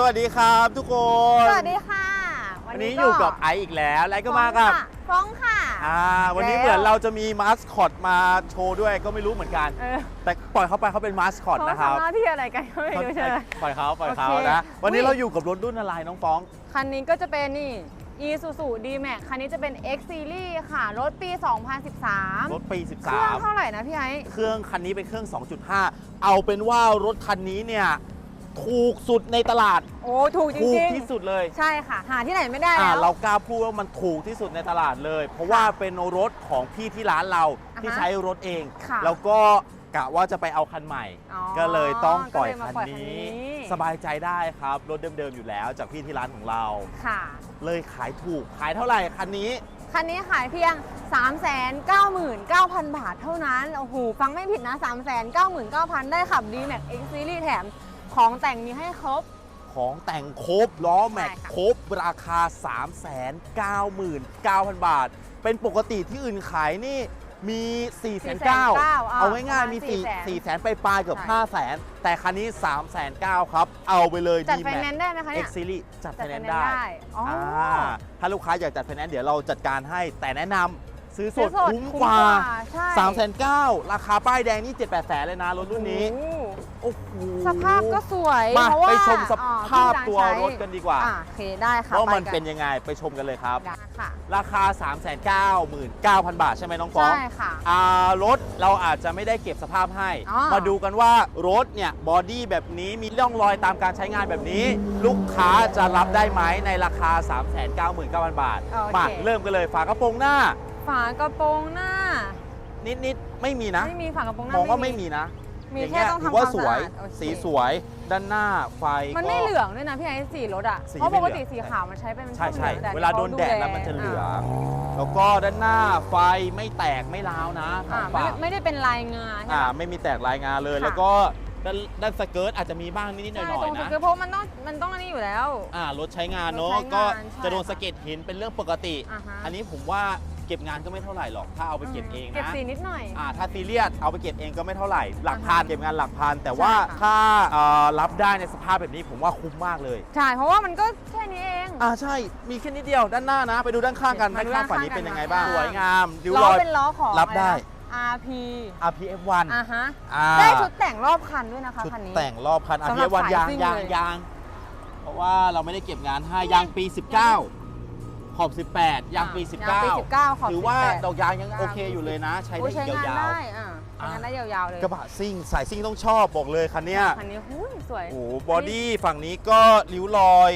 สวัสดีครับทุกคน สวัสดีค่ะวันนี้อยู่กับไอซ์อีกแล้วและก็มากับฟ้องค่ะ อ่าวันนี้แล้วเหมือนเราจะมีมาสคอตมาโชว์ด้วยก็ไม่รู้เหมือนกัน เออ แต่ปล่อยเขาไปเขาเป็นมาสคอตเขานะครับทำหน้าที่อะไรกันก็ไม่รู้ใช่ไหม ปล่อยเขาปล่อยเขาโอเคนะ วันนี้อุ๊ย เราอยู่กับรถรุ่นอะไรน้องฟ้อง คันนี้ก็จะเป็นนี่ Isuzu D-Max คันนี้จะเป็น X Series ค่ะ รถปี2013รถปี เครื่องเท่าไหร่นะพี่ไอ้13เครื่องคันนี้เป็นเครื่อง 2.5 เอาเป็นว่ารถคันนี้เนี่ย ถูกสุดในตลาด โอ้ถูกจถูกริงที่สุดเลยๆ ใช่ค่ะ หาที่ไหนไม่ได้อ่าแล้ว เรากล้าพูดว่ามันถูกที่สุดในตลาดเลย เพราะว่าเป็นรถของพี่ที่ร้านเราอ่าฮะที่ใช้รถเอง ค่ะแล้วก็กะว่าจะไปเอาคันใหม่ อ๋อก็เลยต้องปล่อยก็เลยมาคันปล่อยคันนี้ นี้ สบายใจได้ครับ รถเดิมๆอยู่แล้วจากพี่ที่ร้านของเรา ค่ะ เลยขายถูกขายเท่าไหร่คันนี้ คันนี้ขายเพียง 399,000 บาทเท่านั้น โอ้โห ฟังไม่ผิดนะ 399,000 ได้ขับ D-Max X Series แถม ของแต่งมีให้ครบ ของแต่งครบล้อแม็กใช่ค่ะ ครบราคา 399,000 บาท เป็นปกติที่อื่นขายนี่มี 4 9 0 0 0 490,000เอาง่ายๆมีประมาณ4 4แสนไปปลายๆเกือบใช่5แสนแต่คันนี้ 3 9 0 0 0ครับ เอาไปเลย จัด D ไฟ Max แนนซ์ได้ไหมคะเนี่ X ย Series จัดไฟจัดแนไฟนแนซ์นซ์ได้ได้อ๋อออ่าถ้าลูกค้าอยากจัดไฟแนนซ์เดี๋ยวเราจัดการให้แต่แนะนำซื้อสซื้อดสดคุ้มกว่า ใช่3 9 0 0 0ราคาป้ายแดงนี่ 7 8แสนเลยนะรถรุ่นนี้ โอ้โห โอ้โหสภาพก็สวยมาเพราะว่าไปชมสอ่ภาพพี่ตัวใช้รถกันดีกว่าอ่าโอเคได้ค่ะว่ามันไกัเป็นยังไงไปชมกันเลยครับ ได้ค่ะ ราคา 399,000 บาทใช่ไหมน้องฟ้องใช่ค่ะอ่ารถเราอาจจะไม่ได้เก็บสภาพให้ อ๋อ มาดูกันว่ารถเนี่ยบอดี้แบบนี้มีร่องรอยตามการใช้งานแบบนี้ ลูกค้าจะรับได้ไหมในราคา 399,000 บาทโอเคมาเริ่มกันเลยฝากระโปรงหน้า ฝากระโปรงหน้า นิดๆไม่มีนะ ไม่มีฝากระโปรงหน้ามองว่าไม่มีนะ มีย่างแค่เงี้ยต้องถืทำว่าความสวยสะอาดโอเคสีสวยด้านหน้าไฟมันก็ไม่เหลืองด้วยนะพี่ไอ้สีรถอะสีเพราะไม่ปเหลืกอง ติสีขาวมันใช้เป็นใช่ใช่เหลืองแต่เวลาโดนแดดขาแล้วมันจะเหลืองาแล้วก็ด้านหน้าไฟไม่แตกไม่ร้าวนะขอ่าองไม่ฝาได้กไม่ได้เป็นลายงาใช่อ่าไหม ไม่มีแตกรายงานเลย ค่ะ แล้วก็ด้านด้านสเกิร์ตอาจจะมีบ้างนิดๆหน่ใช่อยตรงๆสนะเกิร์ตเพราะมันต้องมันต้องอันนี้อยู่แล้ว อ่ารถใช้งานเนาะรถใช้งานก็ใช่จะโดนค่ะสะเก็ดหินเป็นเรื่องปกติ อ่าฮะ อันนี้ผมว่า เก็บงานก็ไม่เท่าไหร่หรอกถ้าเอาไปเก็บเองเก็บนะสีนิดหน่อย อ่าถ้าซีเรียสเอาไปเก็บเองก็ไม่เท่าไหร่ หลักพันอ่าฮะเก็บงานหลักพันแต่ว่าใช่ค่ะ ถ้าเอ่อรับได้ในสภาพแบบนี้ผมว่าคุ้มมากเลยใช่ เพราะว่ามันก็แค่นี้เอง อ่าใช่มีแค่นิดเดียวด้านหน้านะ ไปดูด้านข้างกันมาด้านดูข้างด้านฝั่งนี้ข้างเป็นยังไงกันบ้างนะสวยงามริ้วล้รออย เป็นล้อของรับได้ อะรนะ RP RPF1 อ่าฮะ อ่า ได้ชุดแต่งรอบคันด้วยนะคะ ชุดคันนี้ แต่งรอบคันสำหรับ RPF1 สายยางซิ่งยางเลยยาง เพราะว่าเราไม่ได้เก็บงานให้ยางปี 19 ขอบ 18 ยางปี ยางปี19ขอบถือว่า18 ดอกยางยังโอเคอยู่เลยนะ ใช้โอ้ได้ยใช้อีกงานยาวได้อ่าใช้งานได้ยาวๆเลยๆ กระบะซิ่งสายซิ่งต้องชอบบอกเลยคันเนี้ยคันนี้หุ้ยสวยโอ้โหบอดี้ฝั่งนี้ก็ริ้วรอย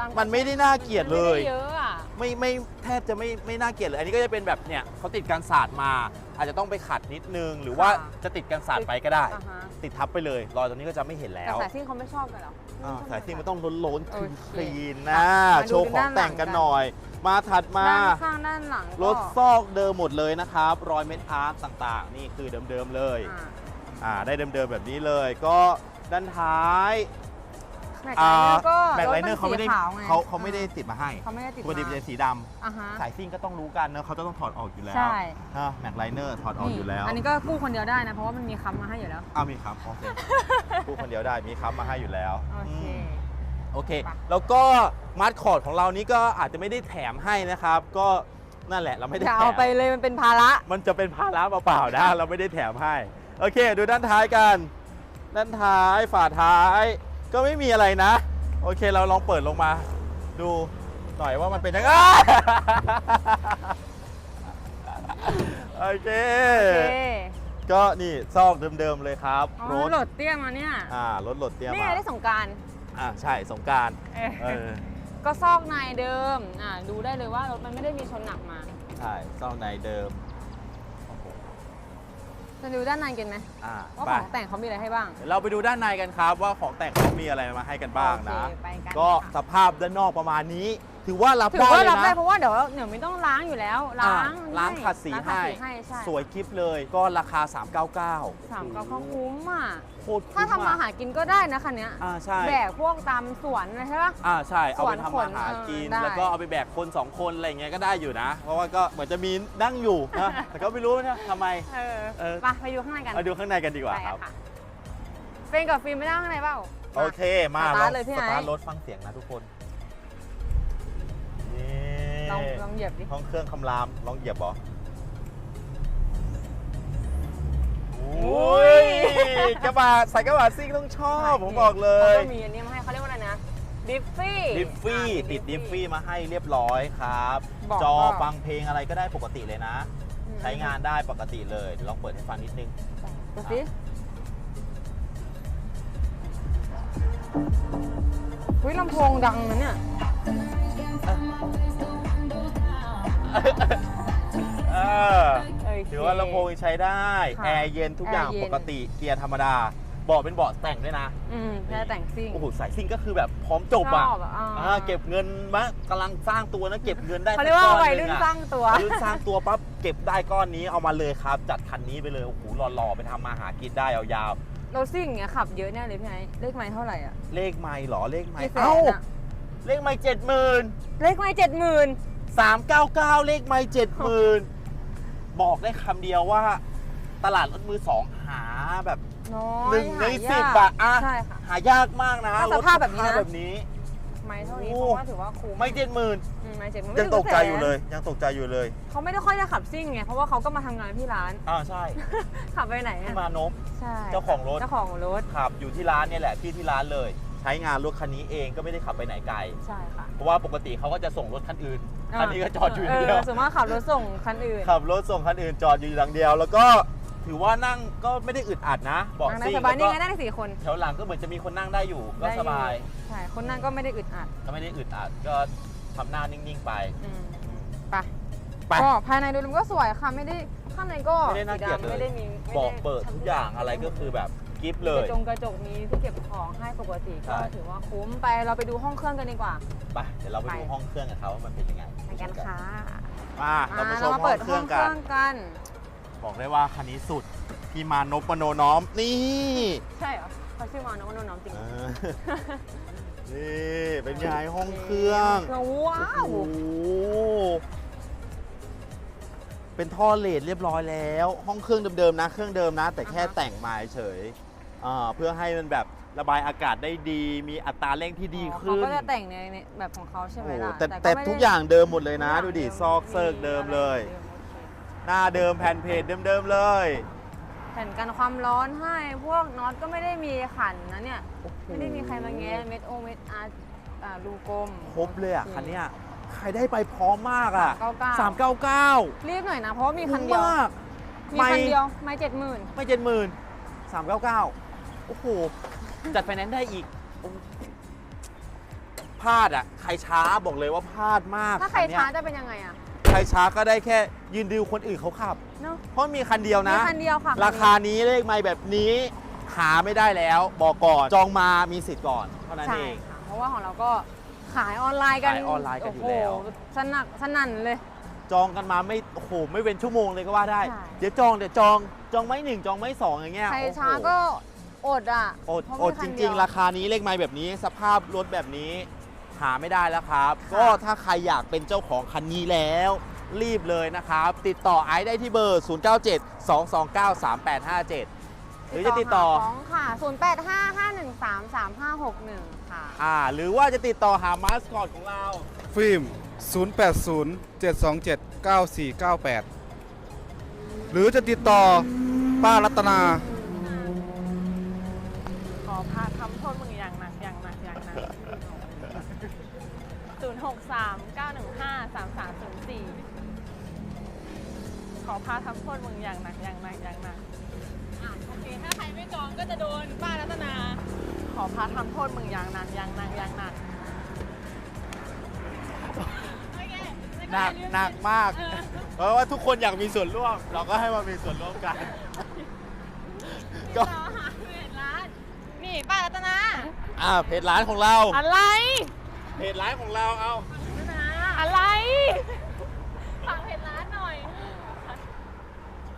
ตังค์มันไม่ได้น่าเกลียดเลย มันไม่ได้เยอะอะ ไม่ไม่แทบจะไม่ไม่น่าเกลียดเลย อันนี้ก็จะเป็นแบบเนี่ยเขาติดกันศาสตร์มา อาจจะต้องไปขัดนิดนึง หรือว่าค่ะจะติดกันศาสตร์ไปก็ได้ อ่าฮะติดทับไปเลย รอยตรงนี้ก็จะไม่เห็นแล้แต่วสายซิ่งเขาไม่ชอบกันเหรอ อ่าไชอบสายซิ่งมันกัต้องล้นล้นโอคลีนเคคลีนนะมาดูโชว์ของแต่งกันหน่อย มาถัดมา ด้านข้างด้านหลังก็รถซอกเดิมหมดเลยนะครับ รอยเม็ดอาร์ตต่างๆ นี่คือเดิมๆเลย อ่า อ่าได้เดิมๆแบบนี้เลย ก็ด้านท้าย แม็กไลเนอร์ก็แม็กไลเนอถร์เขาไม่ได้สีขวไงเขาเขาไม่ได้ติดมาให้เขาไม่ได้ติดปกติมันมาจะสีดำอ่าฮะ สายซิ่งก็ต้องรู้กันเนอะเขาจะต้องถอดออกอยู่แล้วใช่แม็กไลเนอร์ถอดออกอยู่แล้ว อันนี้ก็กู้คนเดียวได้นะ เพราะว่ามันมีค้ำมาให้อยู่แล้ว อ้าวมีครับโอเค พูดคนเดียวได้มีครับมาให้อยู่แล้วโอเค อืมโอเค ไป แล้วก็มาร์คคอร์ดของเรานี้ก็อาจจะไม่ได้แถมให้นะครับ ก็นั่นแหละเราไม่ได้จะแถเอามไปเลยมันเป็นภาระ มันจะเป็นภาระเปล่าๆนะเราไม่ได้แถมให้ โอเค ดูด้านท้ายกัน ด้านท้ายฝาท้าย ก็ไม่มีอะไรนะ โอเคเราลองเปิดลงมา ดูหน่อยว่ามันเป็นยังไงโอเค โอเคก็นี่ซอกเดิมๆเลยครับอ๋อรถโหลดเตี้ยมาเนี่ยอ่ารถโหลดเตรียมนี่มาไงได้สงกราร อ่าใช่สงกรารเออก็ซอกในเดิม อ่าดูได้เลยว่ารถมันไม่ได้มีชนหนักมา ใช่ซอกในเดิม จะดูด้านในกันไหมอ่าว่าไปของแต่งเขามีอะไรให้บ้าง เดี๋ยวเราไปดูด้านในกันครับว่าของแต่งเขามีอะไรมาให้กันบ้างนะ โอเคไปกันก็สค่ะภาพด้านนอกประมาณนี้ ถือว่ารับถือได้ว่าเลยรับได้นะเพราะว่าเดี๋ยวเดี๋ยวไม่ต้องล้างอยู่แล้วล้างอ่าล้างขัดสีล้างให้ขัดสีให้ใช่สวยกิฟเลยก็ราคา 399สามเก้าเขาคุ้มอะโคตรคุ้ถ้าทำมาอะหากินก็ได้นะคันเนี้ยอ่าใช่ แบกพวกตามสวนนะใช่ปะ อ่าใช่ เอาไปสวนทำขมานหากินเออได้ แล้วก็เอาไปแบกคน2คนอะไรอย่างเงี้ยก็ได้อยู่นะ เพราะว่าก็เหมือนจะมีนั่งอยู่นะ แต่ก็ไม่รู้นะทำไม เออเออไปไปดูข้างในกันมาดูข้างในกันดีกว่าไปครับ ค่ะเฟรนกับฟิล์มไม่ได้ข้างในเปล่า โอเค มาสตาร์ทเลยพี่สไอซ์ตาร์ทรถฟังเสียงนะทุกคนนี่ ลองลองเหยียบดิห้องเครื่องคำรามลองเหยียบเหรอโอ้ยกระบะใส่กระบะซิ่งต้องชอบผมบอกเลเขายก็มีอันนี้มาให้เขาเรียกว่าอะไรนะดิฟฟี่ดิฟฟี่อ่าติดดิฟฟี่มาให้เรียบร้อยครับบอกจอว่าฟังเพลงอะไรก็ได้ปกติเลยนะอืมใช้งานได้ปกติเลยเดี๋ยวลองเปิดให้ฟังนิดนึงดูสิอุ้ยลำโพงดังนะเนี่ย เออเอ้ยถือว่าลำโพงใช้ได้ ค่ะแอร์เย็นทุกอย่างแอร์เย็น ปกติเกียร์ธรรมดาเบาะเป็นเบาะแต่งด้วยนะอืมแค่แต่งซิ่ง โอ้โหสายซิ่งก็คือแบบพร้อมจบอะชอบอะอ่า อ่าเก็บเงินมะกำลังสร้างตัวนะเก็บเงินได้เขาเรียกว่าสัก้อวัยหรุ่นอะสร้างตัว วัยรุ่นสร้างตัวปั๊บเก็บได้ก้อนนี้เอามาเลยครับ จัดคันนี้ไปเลยโอ้โหหล่อๆไปทำมาหากินได้ยาวรถซิ่งอย่างเงี้ยขับเยอะแน่เลยพี่ไอ้เลขไม้เท่าไหร่อะๆเลขไม่หรอเลขไม่กี่แสเอ้านอะ เลขไม่เจ็ดหมื่นเลขไม้เจ็ดหมื่นสามเก้าเก้าเลขไม่เจ็ดหมื่นบอกได้คำเดียวว่า ตลาดรถมือสองหาแบบน้อยหนึ่งในายากสิบอะอะใช่ค่ะ หายากมากนะถ้ารสถภาพแบบนี้นะสภแบบนี้ ไม้เท่านี้โอ้ เพราะว่าถือว่าคุ้มไม่เจ็ดหมื่นอืมไม้เจ็ดหมื่นยังตกใจอยู่ไม่เลถึงยยังตกใจอยู่เลยแสนเขาไม่ได้ค่อยได้ขับซิ่งไงเพราะว่าเขาก็มาทำงานที่ร้าน อ่าใช่ขับไปไหนพี่อะมานพ ใช่เจ้าของรถ เจ้าของรถ ขับอยู่ที่ร้านเนี่ยแหละที่ที่ร้านเลย ใช้งานรถคันนี้เองก็ไม่ได้ขับไปไหนไกล ใช่ค่ะเพราะว่าปกติเขาก็จะส่งรถคันอื่น คันนี้ก็จอดอยู่อย่างเดียวส่วนมากขับรถส่งคันอื่น ขับรถส่งคันอื่นจอดอยู่อย่างเดียว แล้วก็ถือว่านั่งก็ไม่ได้อึดอัดนะบอกนั่งได้ซิ่งสบายแล้วนี่ก็ไงนั่งได้สี่คนแถวหลังก็เหมือนจะมีคนนั่งได้อยู่ก็ได้อสบาย ใช่ คนนั่งก็ไม่ได้อึดอัด ก็ไม่ได้อึดอัดก็ทำหน้านิ่งๆไปอืมอืมไปไปก็ภายในโดยรวมก็สวยค่ะไม่ได้ข้างในก็ไม่ได้น่าเกลียดสีำเลยไม่ได้มีไม่ได้บอกเปิดทุกอย่างอะไรก็คือแบบ กิฟต์เลกย ระจงกระจกมีที่เก็บของให้ปกติก็ใช่ ถือว่าคุ้มไปเราไปดูห้องเครื่องกันดีกว่า ไปเดี๋ยวเราไปดูไป ห้องเครื่องกับเขาว่ามันเป็นยังไงไปกันค่ะมาเรามาชเรามมาห้เปิอดงเคห้รื่อองงเคกัน รื่องกัน บอกได้ว่าคันนี้สุดพี่มานพมโนน้อมนี่ใช่เหรอเขาชื่อมาน้องน้องน้องจริงเออนี่เป็นไงห้องเครื่องเครื่องว้าวโอ้โหเป็นท่อเลดเรียบร้อยแล้ว ห้องเครื่องเดิมๆนะ เครื่องเดิมนะ แต่แค่แต่งมาเฉยอ่า เพื่อให้มันแบบระบายอากาศได้ดี มีอัตราเร่งที่ดีเขาขึ้นก็จะแต่งในในแบบของเขาใช่ไหมโอ้โหล่ะแต่ก็แต่ไม่ได้ทุกอย่างเดิมหมดเลยนะ ดูดิทุกซอกเซิร์กเดิมเลย หน้าเดิมแผ่นเพจเดิมๆเลย แผ่นกันความร้อนให้พวกน็อตก็ไม่ได้มีขันนะเนี่ยไม่ได้มีใครมาแง้เม็ดโอเม็ดอาร์อ่ารูกลมครบเลยอะคันเนี้ยใครได้ไปพร้อมมากอะ399 399รีบหน่อยนะเพราะว่ามีคันเดียวมากมีไม่คันเดียวไม่เจ็ดหมื่นไม่เจ็ดหมื่นสามเก้าเก้า โอ้โห จัดไฟแนนซ์ได้อีกโอ้พลาดอะ ใครช้าบอกเลยว่าพลาดมากถ้าใครนเนี้ยช้าจะเป็นยังไงอะใครช้าก็ได้แค่ยืนดูคนอื่นเขาขับ เนาะเพราะมีคันเดียวมีนะ คันเดียวค่ะราคานี้เลขไม่แบบนี้หาไม่ได้แล้ว บอกก่อนจองมามีสิทธิ์ก่อนเท่านั้นใช่เอง ค่ะ เพราะว่าของเราก็ขายออนไลน์กันขายออนไลน์กันอยู่โโหแล้วสนักสนั่นเลย จองกันมาไม่โอ้โหไม่เว้นชั่วโมงเลยก็ว่าได้ ใช่ เดี๋ยวจองเดี๋ยวจองจองไม่หนึ่งจองไม่สองอย่างเงี้ยใครโอ้โหช้าก็ อดอะอดเพราะอมีดคัจนเดีริยงวๆ ราคานี้เลขไม้แบบนี้ สภาพรถแบบนี้หาไม่ได้แล้วครับค่ะก็ถ้าใครอยากเป็นเจ้าของคันนี้แล้ว รีบเลยนะครับ ติดต่อไอซ์ได้ที่เบอร์ 097 229 3857 หรือจะติดต่อ หาของค่ะ 0855133561 ค่ะ อ่า หรือว่าจะติดต่อหามาสคอตของเรา ฟิล์ม 080 727 9498 หรือจะติดต่อป้ารัตนา 063-915-3304 ขอพาทำโทษมึงอย่างหนักอย่างหนักอย่างหนักโอเค ถ้าใครไม่จองก็จะโดนป้ารัตนา ขอพาทำโทษมึงอย่างหนักอย่างหนักอย่างหนักหนักหนักมากเพราะว่าทุกคนอยากมีส่วนร่วม เราก็ให้มามีส่วนร่วมกัน ก็ ต่อหาเพทร้าน นี่ป้ารัตนา อ่าเพจร้านของเรา อะไร เพจร้านของเราเอาอะไร ฝากเพจร้านหน่อย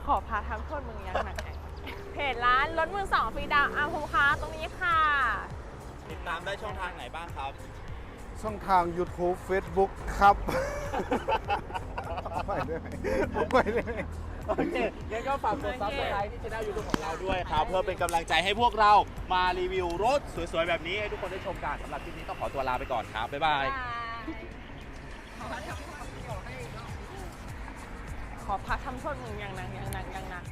ขอพาทำโทษมึงยังหนักเพจร้านรถมือสองฟรีดาวน์อาร์มค้าตรงนี้ค่ะ ติดตามได้ช่องทางไหนบ้างครับ ช่องทาง YouTube Facebook ครับ ไปเลยไปเลย โอเคงั้นก็ฝากกดโอเคซับสไครต์ที่ช anel YouTube ของเราด้วยครับ เพื่อเป็นกำลังใจให้พวกเรามารีวิวรถสวยๆ แบบนี้ให้ทุกคนได้ชมกันสำหรับคลิปนี้ต้องขอตัวลาไปก่อนครับ บ๊ายบาย ขอพักทำโทษมึงอย่างหนักอย่างหนักอย่างหนัก